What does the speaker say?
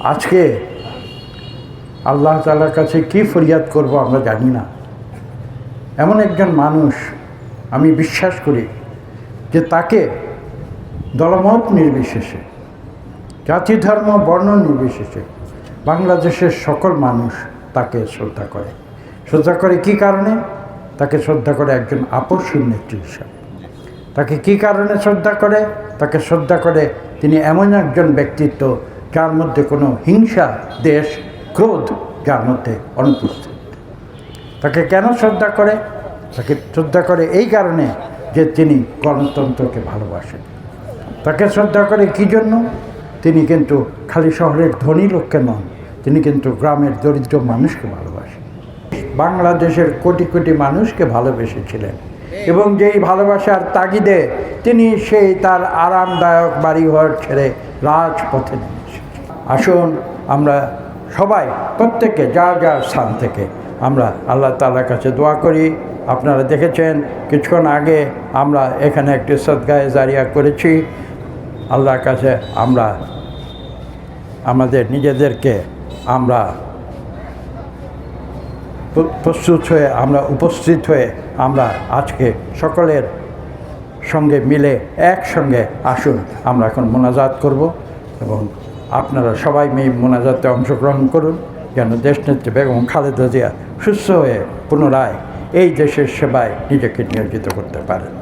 আজকে আল্লাহ তালার কাছে কি ফরিয়াদ করব আমরা জানি না। এমন একজন মানুষ আমি বিশ্বাস করি যে তাকে দলমত নির্বিশেষে, জাতি ধর্ম, বর্ণ নির্বিশেষে বাংলাদেশের সকল মানুষ তাকে শ্রদ্ধা করে। শ্রদ্ধা করে কি কারণে? তাকে শ্রদ্ধা করে একজন আপসীর নেত্রী হিসাবে। তাকে কি কারণে শ্রদ্ধা করে? তাকে শ্রদ্ধা করে তিনি এমন একজন ব্যক্তিত্ব যার মধ্যে কোনো হিংসা, দেশ, ক্রোধ যার মধ্যে অনুপস্থিত। তাকে কেন শ্রদ্ধা করে? তাকে শ্রদ্ধা করে এই কারণে যে তিনি গণতন্ত্রকে ভালোবাসেন। তাকে শ্রদ্ধা করে কী জন্য? তিনি কিন্তু খালি শহরের ধনী লোককে নন, তিনি কিন্তু গ্রামের দরিদ্র মানুষকে ভালোবাসেন। বাংলাদেশের কোটি কোটি মানুষকে ভালোবেসেছিলেন। এবং যেই ভালোবাসার তাগিদে তিনি সেই তার আরামদায়ক বাড়িঘর ছেড়ে রাজপথে আসুন আমরা সবাই প্রত্যেকে যার যার স্থান থেকে আমরা আল্লাহ তালার কাছে দোয়া করি। আপনারা দেখেছেন, কিছুক্ষণ আগে আমরা এখানে একটি সদগায়ে জারিয়া করেছি। আল্লাহর কাছে আমরা, আমাদের নিজেদেরকে আমরা প্রস্তুত হয়ে আমরা উপস্থিত হয়ে আমরা আজকে সকলের সঙ্গে মিলে একসঙ্গে আসুন। আমরা এখন মোনাজাত করব এবং আপনারা সবাই মেয়ে মোনাজাতে অংশগ্রহণ করুন। যেন দেশনেত্রী বেগম খালেদা জিয়া সুস্থ হয়ে পুনরায় এই দেশের সেবায় নিজেকে নিয়োজিত করতে পারেন।